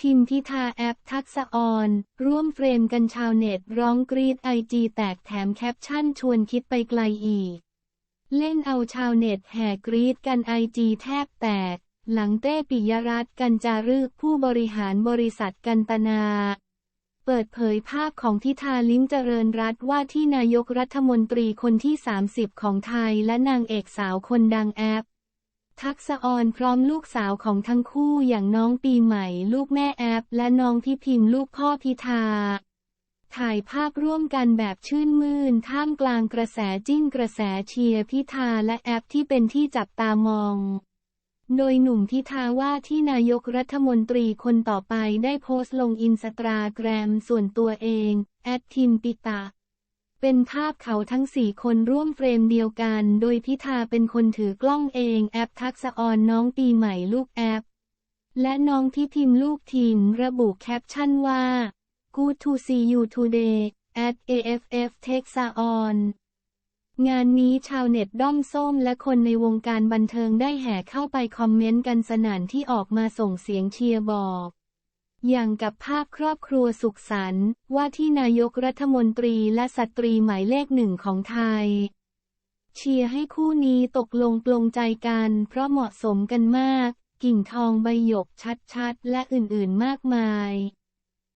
ทิมพิธาแอปทักษออน ร่วมเฟรมกันชาวเน็ตร้องกรีดไอจีแตกแถมแคปชั่นชวนคิดไปไกลอีก เล่นเอาชาวเน็ตแห่กรีดกันไอจีแทบแตก หลังเต้ปิยรัตน์กันจารึกผู้บริหารบริษัทกันตนา เปิดเผยภาพของทิธาลิ้มเจริญรัตน์ว่าที่นายกรัฐมนตรีคนที่ 30 ของไทยและนางเอกสาวคนดังแอป ทักษออนพร้อมลูกสาวของทั้งคู่อย่างน้องปีใหม่ ลูกแม่แอป และน้องพี่พิมพ์ลูกพ่อพิธา ถ่ายภาพร่วมกันแบบชื่นมื่น ท่ามกลางกระแสจิ้นกระแสเชียร์พิธาและแอปที่เป็นที่จับตามอง โดยหนุ่มพิธาว่าที่นายกรัฐมนตรีคนต่อไปได้โพสต์ลงอินสตาแกรมส่วนตัวเอง แอดทิมปิตา เป็นภาพเขาทั้งสี่คนร่วมเฟรมเดียวกัน โดยพิธาเป็นคนถือกล้องเองแอปทักษออนน้องปีใหม่ลูกแอป และน้องที่พิมพ์ลูกทีมระบุแคปชั่นว่า Good to see you today at AFF Texas on งานนี้ชาวเน็ตด้อมส้มและคนในวงการบันเทิงได้แห่เข้าไปคอมเมนต์กันสนั่นที่ออกมาส่งเสียงเชียร์บอก อย่างกับภาพครอบครัวสุขสันต์ว่าที่นายกรัฐมนตรีและสตรีหมายเลขหนึ่งของไทย เชียร์ให้คู่นี้ตกลงปลงใจกัน เพราะเหมาะสมกันมาก กิ่งทองใบหยกชัดๆ และอื่นๆมากมาย